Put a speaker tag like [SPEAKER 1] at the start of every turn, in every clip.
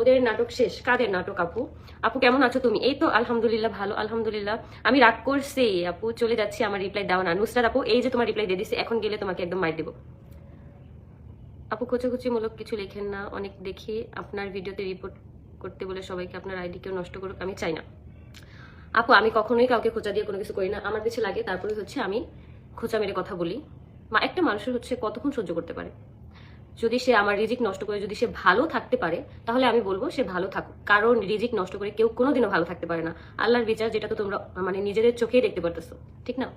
[SPEAKER 1] ওদের নাটক শেষ। কাদের নাটক, আপু? আপু, কেমন আছো তুমি? এই তো, আলহামদুলিল্লাহ, ভালো, আলহামদুলিল্লাহ। আমি রাগ করছি, আপু। চলে যাচ্ছি, আমার রিপ্লাই দাও না। নুসরাত আপু, এই যে তোমার রিপ্লাই দিয়ে দিছি, এখন গেলে তোমাকে একদম মার দেবো। আপু, খোঁচাখুচিমূলক কিছু লেখেন না, অনেক দেখি। আপনার ভিডিওতে রিপোর্ট করতে বলে সবাইকে আপনার আইডি কেউ নষ্ট করুক, আমি চাই না। আপু, আমি কখনোই কাউকে খোঁচা দিয়ে কোনো কিছু করি না। আমার কিছু লাগে, তারপরে হচ্ছে আমি খোঁচা মেরে কথা বলি। একটা মানুষের হচ্ছে কতক্ষণ সহ্য করতে পারে? যদি সে আমার রিজিক নষ্ট করে যদি সে ভালো থাকতে পারে, তাহলে আমি বলব সে ভালো থাকুক। কারণ রিজিক নষ্ট করে কেউ কোনোদিনও ভালো থাকতে পারে না। আল্লাহর বিচার যেটা তো তোমরা মানে নিজেদের চোখেই দেখতে পারতেছো, ঠিক না?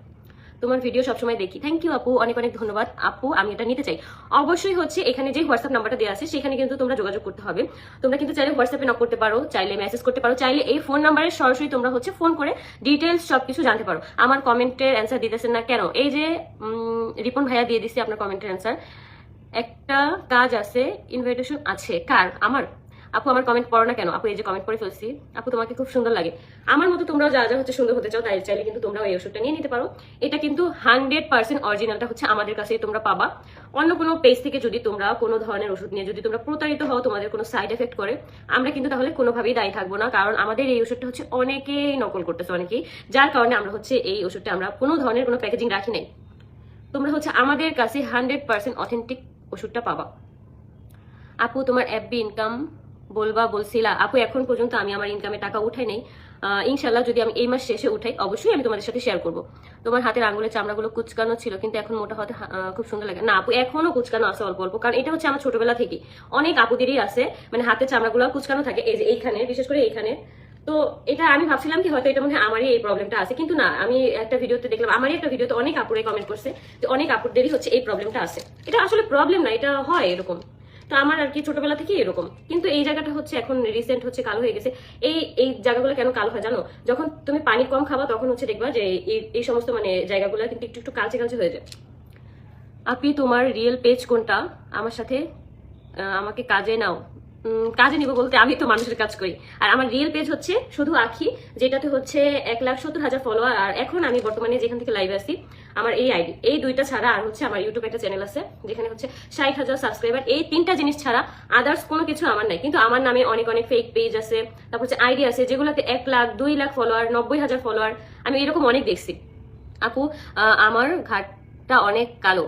[SPEAKER 1] তোমার ভিডিও সবসময় দেখি। থ্যাংক ইউ আপু। অনেক অনেক ধন্যবাদ। আপু, আমি এটা নিতে চাই। অবশ্যই হচ্ছে এখানে যে হোয়াটসঅ্যাপ নাম্বারটা দেওয়া আছে, সেখানে কিন্তু তোমরা যোগাযোগ করতে হবে। তোমরা কিন্তু চাইলে হোয়াটসঅ্যাপে নক করতে পারো, চাইলে মেসেজ করতে পারো, চাইলে এই ফোন নাম্বারে সরাসরি তোমরা হচ্ছে ফোন করে ডিটেলস সবকিছু জানতে পারো। আমার কমেন্টের অ্যান্সার দিতেছেন না কেন? এই যে রিপন ভাইয়া দিয়ে দিছি আপনার কমেন্টের অ্যান্সার একটা কাজ আছে ইনভাইটেশন আছে। কার? আমার। আপু, আমার কমেন্ট পড়ো না কেন? আপু, এই যে কমেন্ট করে ফেলছি। আপু, তোমাকে খুব সুন্দর লাগে। আমার মতো তোমরাও যা যা হচ্ছে সুন্দর হতে চাও, তাই চাইলে কিন্তু তোমরাও এই ওষুধটা নিয়ে নিতে পারো। এটা কিন্তু হান্ড্রেড পার্সেন্ট অরিজিনালটা হচ্ছে আমাদের কাছেই তোমরা পাবা। অন্য কোনো পেজ থেকে যদি তোমরা কোনো ধরনের ওষুধ নিয়ে যদি তোমরা প্রতারিত হও, তোমাদের কোনো সাইড এফেক্ট করে, আমরা কিন্তু তাহলে কোনোভাবেই দায়ী থাকব না। কারণ আমাদের এই ওষুধটা হচ্ছে অনেকেই নকল করতেছে, অনেকেই। যার কারণে আমরা হচ্ছে এই ওষুধটা আমরা কোনো ধরনের কোনো প্যাকেজিং রাখি নাই। তোমরা হচ্ছে আমাদের কাছে হান্ড্রেড পার্সেন্ট অথেন্টিক ওষুধটা পাবা। আপু, তোমার অ্যাপবি ইনকাম বলবা, বলছিলা। আপু, এখন পর্যন্ত আমি আমার ইনকামে টাকা উঠাই নেই। ইনশাল্লাহ যদি আমি এই মাস শেষে উঠাই, অবশ্যই আমি তোমাদের সাথে শেয়ার করব। তোমার হাতের আঙ্গুলের চামড়াগুলো কুচকানো ছিল, কিন্তু এখন মোটা হতে খুব সুন্দর লাগে। না, আপু, এখনও কুচকানো আছে অল্প অল্প, কারণ এটা হচ্ছে আমার ছোটবেলা থেকে। অনেক আপুদেরই আছে মানে হাতের চামড়াগুলো কুচকানো থাকে। এই যে এইখানে বিশেষ করে এইখানে তো এটা আমি ভাবছিলাম কি হয়তো এটা মনে হয় আমারই এই প্রবলেমটা আছে। কিন্তু না, আমি একটা ভিডিওতে দেখলাম, আমারই একটা ভিডিওতে অনেক আপুরে কমেন্ট করছে যে অনেক আপুরদেরই হচ্ছে এই প্রবলেমটা আছে। এটা আসলে প্রবলেম না, এটা হয় এরকম। তো আমার আর কি ছোটবেলা থেকেই এরকম। কিন্তু এই জায়গাটা হচ্ছে এখন রিসেন্ট হচ্ছে কালো হয়ে গেছে। এই এই জায়গাগুলো কেন কালো হয় জানো? যখন তুমি পানি কম খাবা, তখন হচ্ছে দেখবা যে এই সমস্ত মানে জায়গাগুলো কিন্তু একটু একটু কালচে কালচে হয়ে যায়। আপনি তোমার রিয়েল পেজ কোনটা? আমার সাথে আমাকে কাজে নাও। কাজে নিব বলতে আমি তো মানুষের কাজ করি। আর আমার রিয়েল পেজ হচ্ছে শুধু আখি, যেটাতে হচ্ছে এক লাখ সত্তর হাজার ফলোয়ার আর এখন আমি বর্তমানে যেখান থেকে লাইভে আসি আমার এই আইডি এই দুইটা ছাড়া আর হচ্ছে আমার ইউটিউবে একটা চ্যানেল আছে, যেখানে হচ্ছে ষাট হাজার সাবস্ক্রাইবার এই তিনটা জিনিস ছাড়া আদার্স কোনো কিছু আমার নাই। কিন্তু আমার নামে অনেক অনেক ফেক পেজ আছে, তারপর হচ্ছে আইডি আছে, যেগুলোতে এক লাখ, দুই লাখ ফলোয়ার নব্বই হাজার ফলোয়ার আমি এরকম অনেক দেখছি। আপু আমার ঘাটটা অনেক কালো।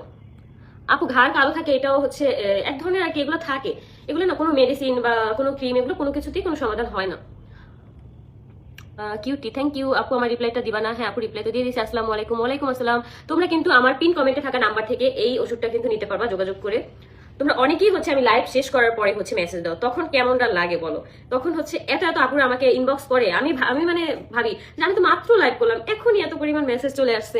[SPEAKER 1] আপু, ঘাড় কালো থাকে, এটাও হচ্ছে এক ধরনের আর কি, এগুলো থাকে। এগুলো না, কোনো মেডিসিন বা কোনো ক্রিম এগুলো কোনো কিছুতেই কোনো সমাধান হয় না। কিউটি থ্যাংক ইউ আপু, আমার রিপ্লাইটা দিবা না। হ্যাঁ আপু রিপ্লাই তো দিয়ে দিচ্ছি আসসালামু আলাইকুম, ওয়ালাইকুম আসসালাম। তোমরা কিন্তু আমার পিন কমেন্টে থাকা নাম্বার থেকে এই ওষুধটা কিন্তু নিতে পারবা, যোগাযোগ করে। তোমরা অনেকেই হচ্ছে আমি লাইভ শেষ করার পরে হচ্ছে মেসেজ দাও। তখন কেমনটা লাগে বলো? তখন হচ্ছে এত এত আপুরা আমাকে ইনবক্স করে। আমি আমি মানে ভাবি যে আমি তো মাত্র লাইভ করলাম, এখনই এত পরিমাণ মেসেজ চলে আসছে।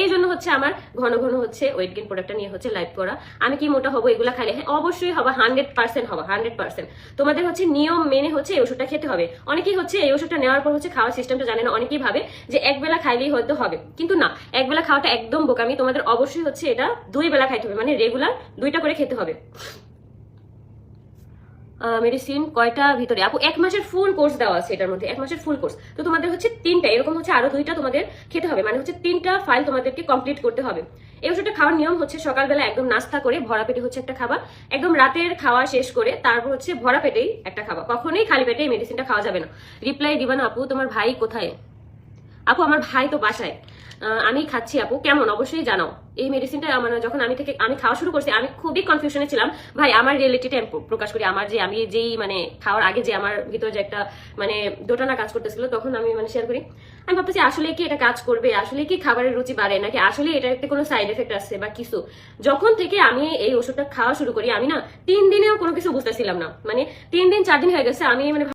[SPEAKER 1] এই জন্য হচ্ছে আমার ঘন ঘন হচ্ছে ওয়েট গেন প্রোডাক্টটা নিয়ে হচ্ছে লাইভ করা। আমি কি মোটা হব এগুলা খাইলে? হ্যাঁ অবশ্যই হবা হান্ড্রেড পার্সেন্ট হবা হান্ড্রেড পার্সেন্ট তোমাদের হচ্ছে নিয়ম মেনে হচ্ছে এই ওষুধটা খেতে হবে। অনেকেই হচ্ছে এই ওষুধটা নেওয়ার পর হচ্ছে খাওয়ার সিস্টেমটা জানে না, অনেকেই ভাবে যে এক বেলা খাইলেই হয়তো হবে। কিন্তু না, এক বেলা খাওয়াটা একদম বোকামি। তোমাদের অবশ্যই হচ্ছে এটা দুই বেলা খাইতে হবে মানে রেগুলার দুইটা করে খেতে হবে। মেডিসিন কয়টা ভিতরে? আপু, এক মাসের ফুল কোর্স দেওয়া আছে এটার মধ্যে, এক মাসের ফুল কোর্স তো তোমাদের হচ্ছে তিনটা, এরকম হচ্ছে আরও দুইটা তোমাদের খেতে হবে। মানে হচ্ছে তিনটা ফাইল তোমাদেরকে কমপ্লিট করতে হবে। এই ওষুধটা খাওয়ার নিয়ম হচ্ছে সকালবেলা একদম নাস্তা করে ভরা পেটে হচ্ছে একটা খাবার, একদম রাতের খাওয়া শেষ করে তারপর হচ্ছে ভরা পেটেই একটা খাবার। কখনোই খালি পেটে এই মেডিসিনটা খাওয়া যাবে না। রিপ্লাই দিবা না, আপু, তোমার ভাই কোথায়? আপু, আমার ভাই তো বাসায়। আমি খাচ্ছি, আপু। কেমন? অবশ্যই জানাও। এই মেডিসিনটা আমার যখন আমি থেকে আমি খাওয়া শুরু করছি, আমি খুবই কনফিউশনে ছিলাম। ভাই, আমার রিয়েলিটিটা আমি প্রকাশ করি, আমার যে আমি যেই মানে খাওয়ার আগে যে আমার ভিতরে যে একটা মানে দোটানা কাজ করতেছিল, তখন আমি মানে শেয়ার করি। আমি ভাবতেছি, আসলে কি এটা কাজ করবে? আসলে কি খাবারের রুচি বাড়ে? নাকি আসলে এটা একটা কোনো সাইড এফেক্ট আছে বা কিছু? যখন থেকে আমি এই ওষুধটা খাওয়া শুরু করি, আমি না, তিন দিনেও কোনো কিছু বুঝতেছিলাম না। মানে তিন দিন, চার দিন হয়ে গেছে, আমি মানে